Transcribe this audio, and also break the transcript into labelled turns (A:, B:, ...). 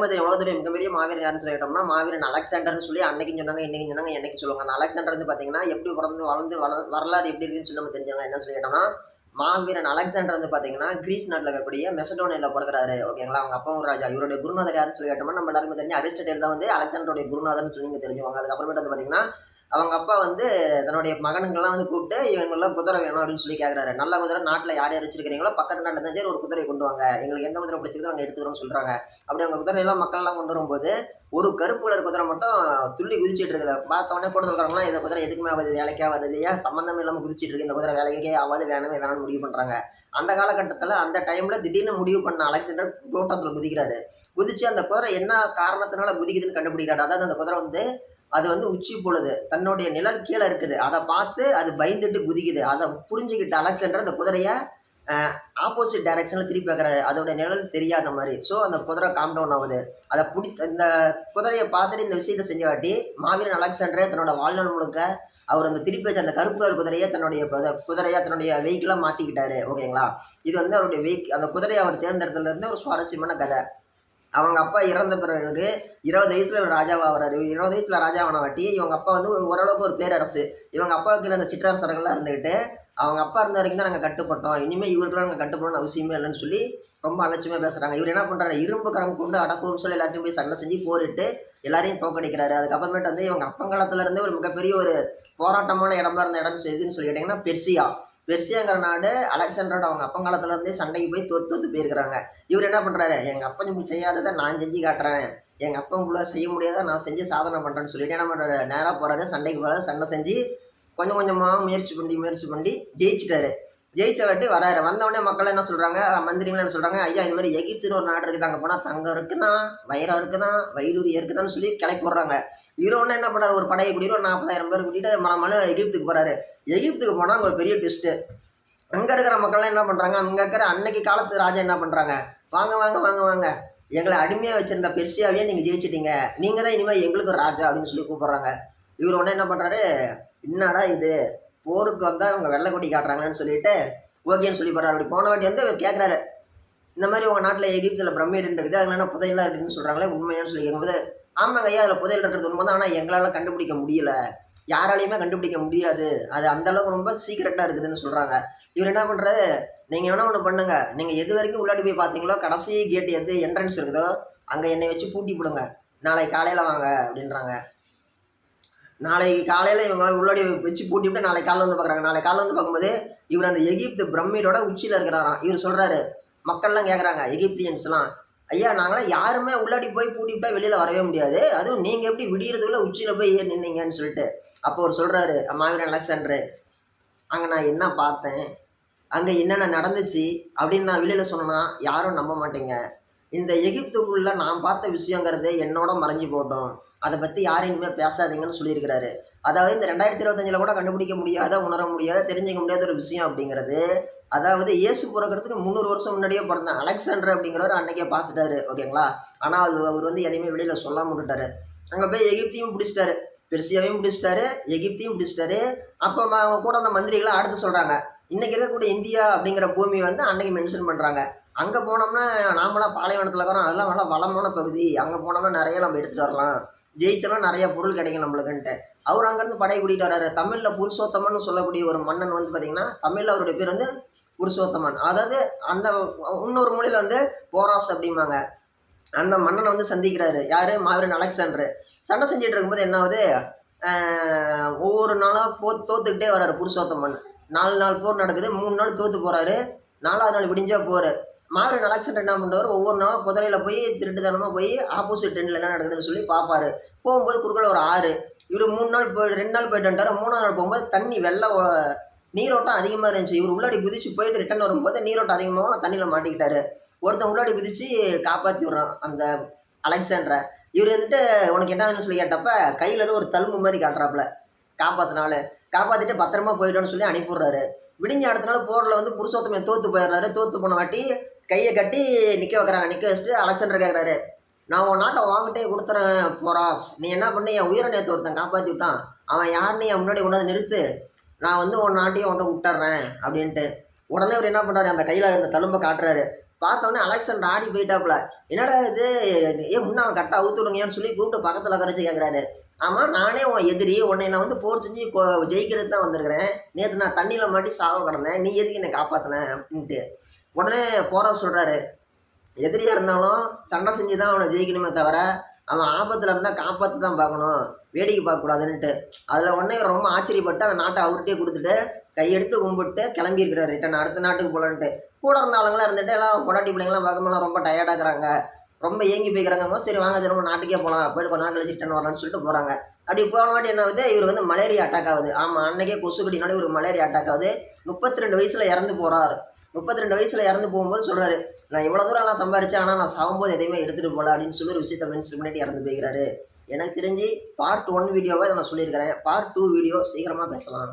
A: எல்லாருமே தெரியும் உலகத்துடைய மிகப்பெரிய மாவீரன் யாருன்னு சொல்லிட்டோம்னா மாவீரன் அலெக்சாண்டர்னு சொல்லி அன்னைக்கு சொன்னாங்க இன்னைக்கு சொன்னாங்க என்னைக்கு சொல்லுவாங்க. அந்த அலெக்சாண்டர் வந்து பார்த்தீங்கன்னா எப்படி பிறந்து வளர்ந்து வள வரலாறு எப்படி இருக்குன்னு சொல்லி நம்ம தெரிஞ்சுக்கலாம் என்ன சொல்லிட்டோம்னா மாவீரன் அலெக்சாண்டர் வந்து பார்த்தீங்கன்னா கிரீஸ் நாட்டில் இருக்கக்கூடிய மெசடோனியில் பிறகுறாரு ஓகேங்களா? அவங்க அப்பாவும் ராஜா. இவருடைய குருநாதர் யாருன்னு சொல்லி கேட்டோம்னா நம்ம எல்லாருமே தெரிஞ்சு அரிஸ்டேல் தான் வந்து அலெக்சாண்டருடைய குருநாதர்னு சொல்லி நீங்கள் தெரிஞ்சுவாங்க அதுக்கப்புறமேட்டு வந்து பார்த்தீங்கன்னா அவங்க அப்பா வந்து தன்னுடைய மகனுங்கள்லாம் வந்து கூப்பிட்டு இவங்கெல்லாம் குதிரை வேணும் அப்படின்னு சொல்லி கேட்குறாரு நல்ல குதிரை நாட்டில் யார் யார் வச்சிருக்கிறீங்களோ பக்கத்து நாட்டில் தான் ஒரு குதிரை கொண்டு வாங்க. எங்களுக்கு எந்த குதிரை பிடிச்சிருக்கோ நாங்கள் எடுத்துக்கிறோம்னு சொல்கிறாங்க அப்படி அவங்க குதிரையெல்லாம் மக்கள்லாம் கொண்டு வரும்போது ஒரு கருப்பு கலர் குதிரை மட்டும் துள்ளி குதிச்சிட்டு இருக்குது. பார்த்த கூட சொல்கிறாங்கன்னா இந்த குதிரை எதுக்குமே ஆகுது வேலைக்கே ஆகாது இல்லையா சம்மந்தம் இல்லாமல் குதிச்சிட்டு இருக்கு? இந்த குதிரை வேலைக்கே ஆகாது வேணவே வேணாம்னு முடிவு பண்ணுறாங்க அந்த காலகட்டத்தில் அந்த டைமில் திடீர்னு முடிவு பண்ண அலெக்சாண்டர் கூட்டத்தில் குதிக்கிறாரு. குதிச்சு அந்த குதிரை என்ன காரணத்தினால குதிக்குதுன்னு கண்டுபிடிக்கிறாரு. அதாவது அந்த குதிரை வந்து அது வந்து உச்சி பொழுது. தன்னுடைய நிழல் கீழே இருக்குது. அதை பார்த்து அது பயந்துட்டு குதிக்குது. அதை புரிஞ்சுக்கிட்ட அலெக்சாண்டர் அந்த குதிரையை ஆப்போசிட் டைரக்ஷனில் திருப்பி வைக்கிறாரு. அதோட நிழல் தெரியாத மாதிரி. ஸோ அந்த குதிரை காம் டவுன் ஆகுது. அதை பிடி இந்த குதிரையை பார்த்துட்டு இந்த விஷயத்தை செஞ்சவாட்டி மாவீரன் அலெக்சாண்டரே தன்னோட வாழ்நாள் முழுக்க அவர் அந்த திருப்பி வச்ச அந்த கருப்பு கலர் குதிரையை தன்னுடைய குத- தன்னுடைய வெஹிக்கிளாக மாற்றிக்கிட்டாரு ஓகேங்களா இது வந்து அவருடைய வெஹிக் அந்த குதிரையை அவர் தேர்ந்தெடுத்ததுலேருந்து ஒரு சுவாரஸ்யமான கதை. அவங்க அப்பா இறந்த பிறகு இருபது வயசுல ஒரு ராஜாவாக வராரு இருபது வயசுல ராஜாவான வாட்டி இவங்க அப்பா வந்து ஒரு ஓரளவுக்கு ஒரு பேரரசு. இவங்க அப்பாவுக்கு அந்த சிற்றரசர்கள்லாம் இருந்துக்கிட்டு அவங்க அப்பா இருந்த வரைக்கும் தான் நாங்கள் கட்டுப்பட்டோம். இனிமேல் இவருக்குலாம் நாங்கள் கட்டுப்படணும்னு அவசியமே இல்லைன்னு சொல்லி ரொம்ப அலட்சியமாக பேசுகிறாங்க இவர் என்ன பண்ணுறாரு இரும்பு கரம் கொண்டு அடக்கும்னு சொல்லி எல்லாத்தையும் போய் சண்டை செஞ்சு போரிட்டு எல்லாரையும் தோக்கடிக்கிறாரு. அதுக்கப்புறமேட்டு வந்து இவங்க அப்பங்காலத்துலேருந்து ஒரு மிகப்பெரிய ஒரு போராட்டமான இடமா இருந்த இடம் எதுன்னு சொல்லி கேட்டிங்கன்னா பெர்சியா. பெர்சியாங்கிற நாடு அலெக்சாண்டரோட அவங்க அப்பங்காலத்துல இருந்தே சண்டைக்கு போய் தொத்து தொத்து போயிருக்கிறாங்க. இவர் என்ன பண்ணுறாரு எங்கள் அப்பன் இப்படி செய்யாததை நான் செஞ்சு காட்டுறேன். எங்கள் அப்பன் உங்களை செய்ய முடியாத நான் செஞ்சு சாதனை பண்ணுறேன்னு சொல்லிட்டு என்ன பண்ணுறாரு நேராக போகிறாரு சண்டைக்கு போகிறாரு சண்டை செஞ்சு கொஞ்சம் கொஞ்சமாக முயற்சி பண்ணி முயற்சி பண்ணி ஜெயிச்சிட்டாரு. ஜெயிச்ச வாட்டி வராரு. வந்தவொடனே மக்கள் என்ன சொல்கிறாங்க மந்திரிகள் என்ன சொல்கிறாங்க ஐயா இந்த மாதிரி எகிப்துன்னு ஒரு நாடு இருக்குது அங்கே போனால் தங்கம் இருக்குதான் வைரம் இருக்குதான் வைடூரி இருக்குதான்னு சொல்லி கிளப்பி விட்றாங்க இவரு என்ன பண்ணுறாரு ஒரு படையை கூட்டிட்டு ஒரு நாற்பதாயிரம் பேர் கூட்டிகிட்டு மலை எகிப்துக்கு போகிறாரு எகிப்துக்கு போனால் அங்கே ஒரு பெரிய ட்விஸ்ட்டு அங்கே இருக்கிற மக்கள்லாம் என்ன பண்ணுறாங்க அங்கே இருக்கிற அன்னைக்கு காலத்து ராஜா என்ன பண்ணுறாங்க வாங்க வாங்க வாங்க வாங்க. எங்களை அடிமையாக வச்சிருந்த பெருசியாவே நீங்கள் ஜெயிச்சிட்டீங்க. நீங்கள் தான் இனிமேல் எங்களுக்கு ராஜா அப்படின்னு சொல்லி கூப்பிட்றாங்க. இவர் உடனே என்ன பண்ணுறாரு என்னடா இது? போருக்கு வந்தால் இவங்க வெள்ளை கொடி காட்டுறாங்கன்னு சொல்லிட்டு ஓகேன்னு சொல்லி போகிறாரு அப்படி போன வாட்டி வந்து கேட்குறாரு இந்த மாதிரி உங்கள் நாட்டில் எகிப்தில் பிரமிடுன்னு இருக்குது அதில் என்ன புதையெல்லாம் இருக்குதுன்னு சொல்கிறாங்களே உண்மையானு சொல்லி கேட்கும்போது ஆமாங்க ஐயா அதில் புதையல் இருக்கிறது உண்மை தான் ஆனால் எங்களால் கண்டுபிடிக்க முடியல. யாராலையுமே கண்டுபிடிக்க முடியாது. அது அந்தளவுக்கு ரொம்ப சீக்கிரட்டாக இருக்குதுன்னு சொல்கிறாங்க இவர் என்ன பண்ணுறாரு நீங்கள் வேணால் ஒன்று பண்ணுங்கள் நீங்கள் எது வரைக்கும் உள்ளாடி போய் பார்த்தீங்களோ கடைசி கேட்டு எது என்ட்ரன்ஸ் இருக்குதோ அங்கே என்னை வச்சு பூட்டி போடுங்க. நாளைக்கு காலையில் வாங்க அப்படின்றாங்க. நாளைக்கு காலையில் இவங்க உள்ளாடி வச்சு பூட்டி விட்டு நாளைக்கு காலையில் வந்து பார்க்குறாங்க நாளை காலையில் வந்து பார்க்கும்போது இவர் அந்த எகிப்து பிரம்மியோட உச்சியில் இருக்கிறாராம். இவர் சொல்கிறாரு மக்கள்லாம் கேட்குறாங்க எகிப்தியன்ஸ்லாம் ஐயா நாங்களாம் யாருமே உள்ளாடி போய் பூட்டி விட்டால் வெளியில் வரவே முடியாது. அதுவும் நீங்கள் எப்படி விடியறதுக்குள்ளே உச்சியில் போய் ஏறி நின்னீங்கன்னு சொல்லிட்டு. அப்போ அவர் சொல்கிறாரு மாவீரன் அலெக்சாண்டரு அங்கே நான் என்ன பார்த்தேன்? அங்கே என்னென்ன நடந்துச்சு? அப்படின்னு நான் வெளியில் சொன்னேன்னா யாரும் நம்ப மாட்டேங்க. இந்த எகிப்துக்குள்ளே நான் பார்த்த விஷயங்கிறது என்னோட மறைஞ்சு போட்டோம் அதை பற்றி யாரும் இனிமேல் பேசாதீங்கன்னு சொல்லியிருக்கிறாரு. அதாவது இந்த ரெண்டாயிரத்தி இருபத்தஞ்சில் கூட கண்டுபிடிக்க முடியாத உணர முடியாத தெரிஞ்சிக்க முடியாத ஒரு விஷயம் அப்படிங்கிறது அதாவது இயேசு பிறக்கிறதுக்கு முந்நூறு வருஷம் முன்னாடியே பிறந்தேன் அலெக்சாண்டர் அப்படிங்கிறவர் அன்னைக்கே பார்த்துட்டாரு ஓகேங்களா? ஆனால் அவர் அவர் வந்து எதையுமே வெளியில் சொல்ல விட்டுட்டாரு. அங்கே போய் எகிப்தையும் பிடிச்சிட்டாரு. பெருசியாவையும் பிடிச்சிட்டாரு எகிப்தையும் பிடிச்சிட்டாரு. அப்போ அவங்க கூட அந்த மந்திரிகளை அடுத்து சொல்கிறாங்க இன்றைக்கி இருக்கக்கூடிய இந்தியா அப்படிங்கிற பூமி வந்து அன்னைக்கு மென்ஷன் பண்ணுறாங்க அங்கே போனோம்னா நாமளாம் பாலைவனத்தில் இருக்கிறோம். அதெல்லாம் நல்லா வளமான பகுதி. அங்கே போனோம்னா நிறைய நம்ம எடுத்துகிட்டு வரலாம். ஜெயிச்சோம்னா நிறைய பொருள் கிடைக்கும் நம்மளுக்குன்ட்டு. அவர் அங்கேருந்து படை கூட்டிகிட்டு வர்றாரு. தமிழில் புருஷோத்தமன் சொல்லக்கூடிய ஒரு மன்னன் வந்து பார்த்திங்கன்னா தமிழில் அவருடைய பேர் வந்து புருஷோத்தமன். அதாவது அந்த இன்னொரு மொழியில் வந்து போராஸ் அப்படிம்பாங்க. அந்த மன்னனை வந்து சந்திக்கிறாரு. யார்? மாவீரன் அலெக்சாண்டர். சண்டை செஞ்சுட்டு இருக்கும்போது என்ன ஆகுது? ஒவ்வொரு நாளாக போ தோத்துக்கிட்டே வர்றாரு புருஷோத்தமன். நாலு நாள் போர் நடக்குது. மூணு நாள் தோற்று போகிறாரு நாலாவது நாள் விடிஞ்சா போகிறார் மாவீரன் அலெக்சாண்டர் என்ன பண்ணுறவர் ஒவ்வொரு நாளும் குதிரையில் போய் திருட்டுத்தனமாக போய் ஆப்போசிட் டென்னில் என்ன நடக்குதுன்னு சொல்லி பார்ப்பாரு போகும்போது குறுக்கில் ஒரு ஆறு. இவர் மூணு நாள் போய் ரெண்டு நாள் போயிட்டு வந்துட்டாரு. மூணாவது நாள் போகும்போது தண்ணி வெள்ளை நீரோட்டம் அதிகமாக இருந்துச்சு. இவர் உள்ளாடி குதிச்சு போயிட்டு ரிட்டர்ன் வரும்போது நீரோட்டம் அதிகமாக தண்ணியில் மாட்டிக்கிட்டாரு. ஒருத்தன் உள்ளாடி குதிச்சு காப்பாற்றி விட்றான் அந்த அலெக்சாண்டரை. இவர் வந்துட்டு உனக்கு என்ன சொல்லி கேட்டப்ப கையில் ஏதோ ஒரு தழும்பு மாதிரி காட்டுறாப்புல. காப்பாற்றினால காப்பாற்றிட்டு பத்திரமா போயிட்டோன்னு சொல்லி அனுப்பிடுறாரு விடிஞ்ச அடுத்த நாள் போரில் வந்து புருஷோத்தமையை தோத்து போயிடுறாரு. தோத்து போன வாட்டி கையை கட்டி நிற்க வைக்கிறாங்க நிற்க வச்சுட்டு அலெக்சாண்டர் கேட்குறாரு நான் உன் நாட்டை வாங்கிட்டே கொடுத்துறேன் போராஸ் நீ என்ன பண்ணு? என் உயிரை நேற்று ஒருத்தன் காப்பாற்றி விட்டான். அவன் யாருன்னு என் முன்னாடி கொண்டாந்து நிறுத்து. நான் வந்து உன் நாட்டையும் உன்ட்ட விட்டுறேன் அப்படின்ட்டு. உடனே அவர் என்ன பண்ணுறாரு அந்த கையில் அந்த தழும்பை காட்டுறாரு. பார்த்தோன்னே அலெக்சாண்டர் ஆடி போயிட்டாப்புல. என்னடா இது? ஏ முன்ன அவன் கரெக்டாக அவுத்து விடுங்கன்னு சொல்லி கூப்பிட்டு பக்கத்தில் கரைச்சி கேட்குறாரு ஆமாம் நானே உன் எதிரி. உன்னை நான் வந்து போர் செஞ்சு கொ ஜெயிக்கிறது தான் வந்திருக்கிறேன். நேற்று நான் தண்ணியில் மாட்டி சாவ கிடந்தேன். நீ எதுக்கு என்னை காப்பாற்றின அப்படின்ட்டு. உடனே போகிற சொல்கிறாரு எதிரியாக இருந்தாலும் சண்டை செஞ்சு தான் அவனை ஜெயிக்கணுமே தவிர அவன் ஆபத்தில் இருந்தால் காப்பாற்றி தான் பார்க்கணும். வேடிக்கை பார்க்கக்கூடாதுன்ட்டு அதில் உடனே இவர் ரொம்ப ஆச்சரியப்பட்டு அந்த நாட்டை அவர்கிட்டே கொடுத்துட்டு கையெடுத்து கும்பிட்டு கிளம்பியிருக்கிறார் ரிட்டன் அடுத்த நாட்டுக்கு போகலான்ட்டு கூட இருந்த ஆளுங்களாம் இருந்துட்டு எல்லாம் பொண்டாட்டி பிள்ளைங்களாம் பார்க்கும்போது ரொம்ப டயர்டாகிறாங்க ரொம்ப ஏங்கி போய்க்கிறாங்க சரி வாங்க திரும்ப நாட்டுக்கே போகலாம் போயிட்டு கொஞ்ச நாள் கழிச்சு ரிட்டன் வரலாம்னு சொல்லிட்டு போகிறாங்க அப்படி போனவாட்டி என்ன ஆகுது? இவர் வந்து மலேரியா அட்டாக் ஆகுது. ஆமாம் அன்னைக்கே கொசு கடினாலே இவர் மலேரியா அட்டாக் ஆகுது. முப்பத்தி ரெண்டு வயசில் இறந்து போகிறார் முப்பத்தி ரெண்டு வயசில் இறந்து போகும்போது சொல்கிறாரு நான் இவ்வளோ தூரம் எல்லாம் சம்பாரிச்சேன் ஆனால் நான் சாகும்போது எதையுமே எடுத்துகிட்டு போகல அப்படின்னு சொல்லி ஒரு விஷயத்தை மென்ஷன் பண்ணிட்டு இறந்து போய்க்கிறாரு. எனக்கு தெரிஞ்சு பார்ட் ஒன் வீடியோவை நான் சொல்லியிருக்கிறேன். பார்ட் டூ வீடியோ சீக்கிரமாக பேசலாம்.